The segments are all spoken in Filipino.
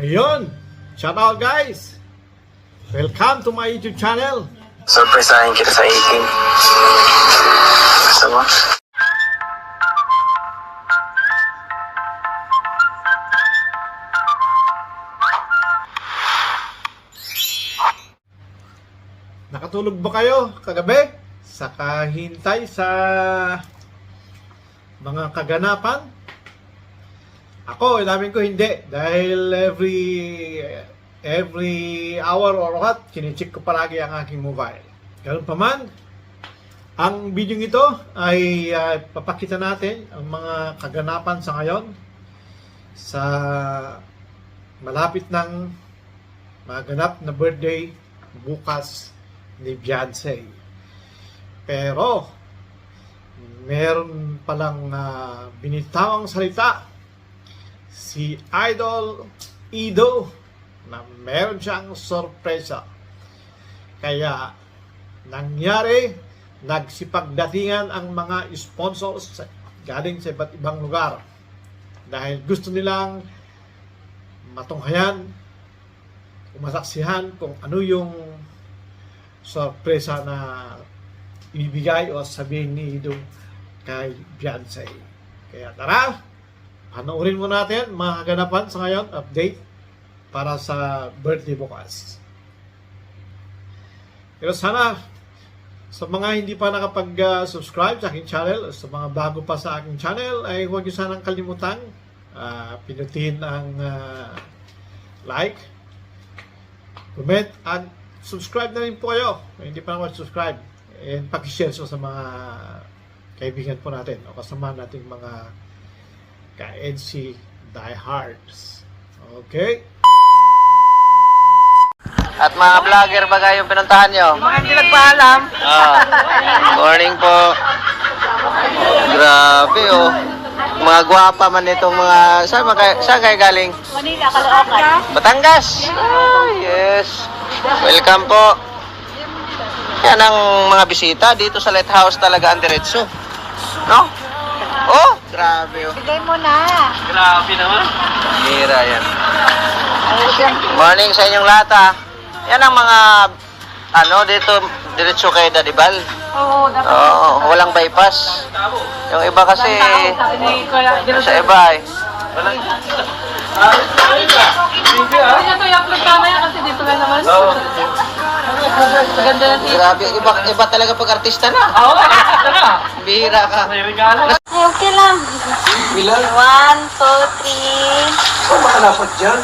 Ayun! Shout out guys! Welcome to my YouTube channel! Surpresahin kita sa 18. Gusto mo? Nakatulog ba kayo kagabi? Sa kahintay sa mga kaganapan? Ako, inamin ko hindi. Dahil every every hour or what, kinicheck ko palagi ang aking mobile. Ganun pa man, ang video ito ay ah, papakita natin ang mga kaganapan sa ngayon sa malapit ng maganap na birthday bukas ni Beyonce. Pero, meron palang uh, binitawang salita si Idol Ido na meron siyang sorpresa. Kaya, nangyari, nagsipagdatingan ang mga sponsors galing sa iba't ibang lugar. Dahil gusto nilang matunghayan, umasaksihan kung ano yung sorpresa na ibibigay o sabihin ni Ido kay Beyonce. Kaya tara, panoorin mo natin mga kaganapan sa ngayon, update para sa birthday bukas. Pero sana sa mga hindi pa nakapag-subscribe sa aking channel, sa mga bago pa sa aking channel, ay huwag niyo sanang kalimutan ah, pinutin ang ah, like, comment, at subscribe na rin po kayo kung hindi pa naman subscribe and pakishare so sa mga kaibigan po natin o kasama nating mga ka-NC diehards. Okay? At mga vlogger ba yung pinuntahan nyo? Mga hindi nagpaalam. Ah, morning po. Grabe oh. Mga gwapa man itong mga... Saan, kayo, saan kayo galing? Manila, Caloocan. Batangas. Ah, yes. Welcome po. Yan ang mga bisita dito sa lighthouse talaga ang diretso. No? Oh, grabe oh. Bigay mo na. Hira yan. Morning sa inyong lahat ah. Yan ang mga ano dito diretso kay Dadibal. Oo, dapat. Oo, walang bypass. Yung iba kasi sa iba eh. To i-upload ka na kasi dito Siya. Grabe, iba, iba talaga pag artista na. Oo, na. Bihira ka. Ay, okay lang. Bilang? One, two, three. Saan ba kalapot dyan?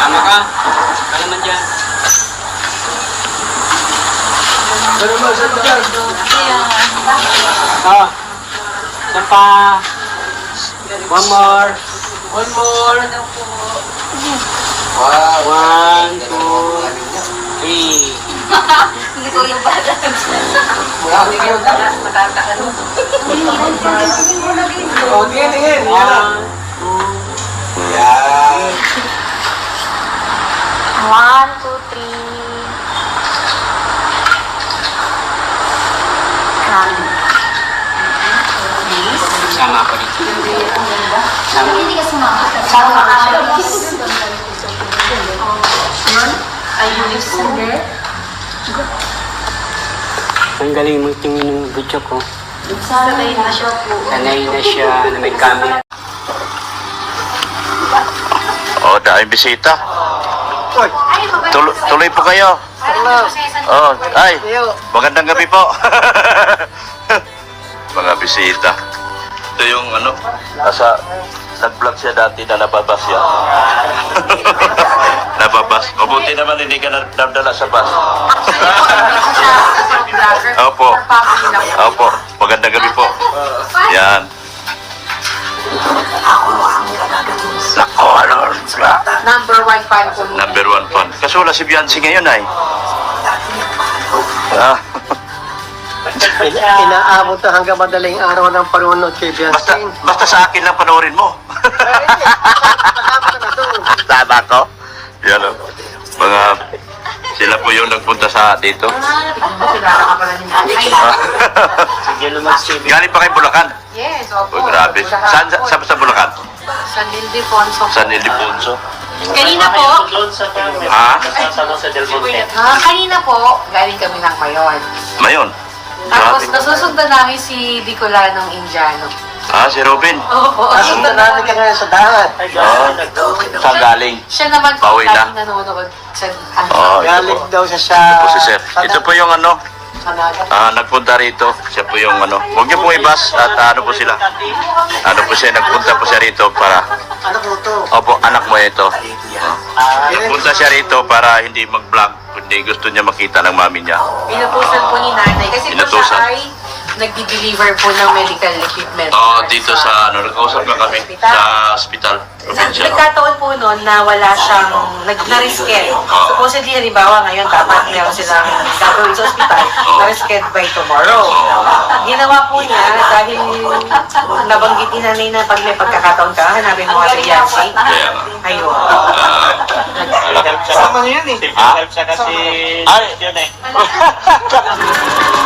Tama ka. Ka naman dyan. Ah, isa pa. One more. One more. Wow. One, two, three. Hindi ko yung bala. Oh, tingin, tingin. One, two, yan. One, two, three. Sama ako dito. Sama. Hindi ka sumama. Sama ka. Ay, hindi. Ang galing mo tingin ng video ko. Sanay na siya po. Sanay na siya na may camera. Oh, dahil bisita. Tuloy, tuloy po kayo. Oh, ay. Magandang gabi po. Mga bisita. Ito yung ano, nasa nag-vlog siya dati na nababas siya. nababas. Mabuti naman hindi ka na- nadala sa bus. Opo. Opo. Magandang gabi po. Yan. Nako, Lord. Number one fan ko. Number one fan. Kaso wala si Beyonce ngayon ay. Ah, Inaabot na hanggang madaling araw ng panunod kay basta, Biansin. basta sa akin lang panoorin mo. Tama ko? Yan o. Mga, sila po yung nagpunta sa dito. Sige, lumagsibi. Galing pa kay Bulacan. Yes, Oh, grabe. Saan sa, sa, sa Bulacan? San Ildefonso. San Ildefonso. Kanina po, Ha? ah, kanina po, galing kami ng Mayon. Mayon. Tapos Grabe. nasusundan namin si Bicolanong Indiano. Ah, si Robin. Oo, Nasundan namin ka ngayon sa dagat. Oh, saan galing? Siya naman po Pauwi na. laging nanonood sa ano. Oh, ito Galing po. daw siya sa... Ito po si Sir. Ito po yung ano, Sa dagat. ah, nagpunta rito. Siya po yung ano. Huwag niyo po ibas at ah, ano po sila. Ano po siya, nagpunta po siya rito para, Ano po to? opo, anak mo ito. Ah, Nagpunta siya rito para hindi mag-vlog, kundi gusto niya makita ng mami niya. Pinutusan po ni nanay. Kasi po Pinutusan. siya ay nagdi-deliver po ng medical equipment. Oo, dito sa ano, nag-usap na kami sa hospital. Provincial. Nagkataon po noon na wala siyang nag na-resket. Supposedly, halimbawa ngayon, dapat meron silang gagawin sa ospital, na-resket by tomorrow. Ginawa po niya dahil nabanggit ni nanay na pag may pagkakataon ka, hanapin mo nga si Yancy. Kaya nga. Ayun. Ah, Kasama niya yan eh. ha? siya kasi Ay, yun eh.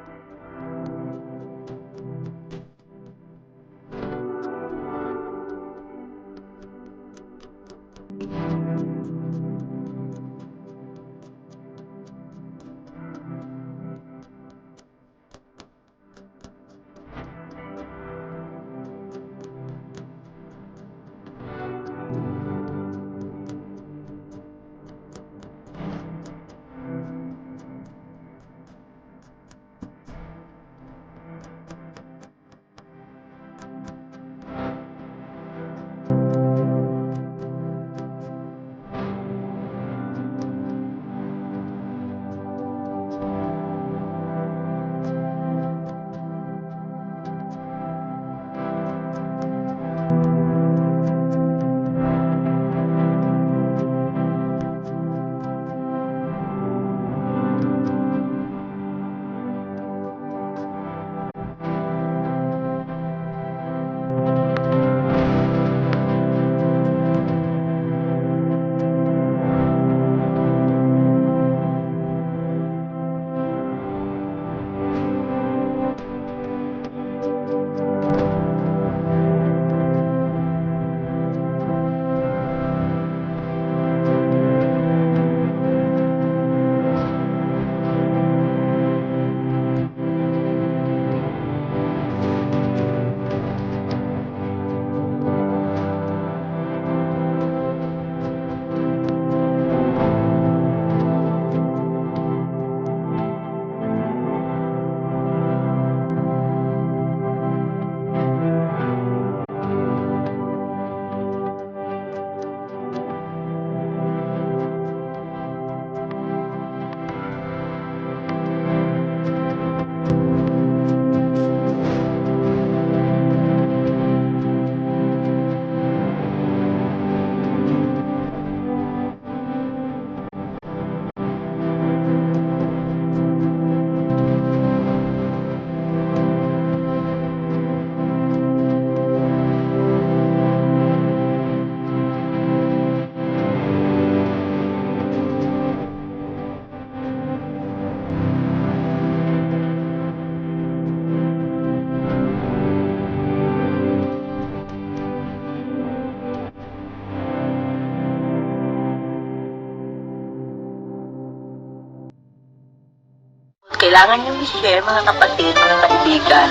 Kailangan nyo i-share mga kapatid, mga kaibigan,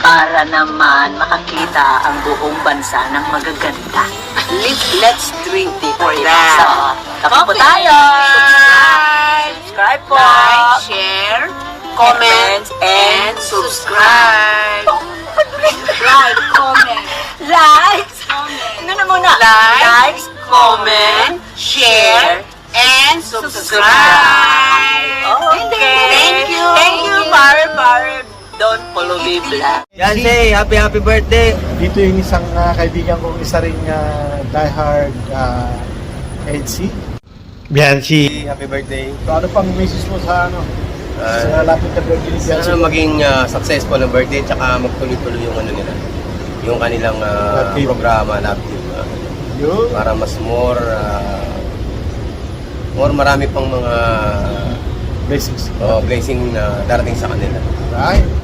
para naman makakita ang buong bansa ng magaganda. Let's, let's drink it for that. Tapos po tayo! Subscribe! Subscribe po! Like, share, comment, and subscribe! like, comment. Likes! Ano na muna? Likes, comment, share, and subscribe! Follow me, vlog. Yan say, happy happy birthday. Dito yung isang ah, kaibigan kong isa ring ah, diehard uh, EDC. Bianchi. Happy birthday. So ano pang message mo sa ano? Ah, sa lapit na birthday ni Bianchi? Sana maging ah, successful ang birthday tsaka magtuloy-tuloy yung ano nila. Yung kanilang ah, Love team. programa Team. ah, Yun. para mas more ah, more marami pang mga Blessings. Oh, blessing na darating sa kanila. Right?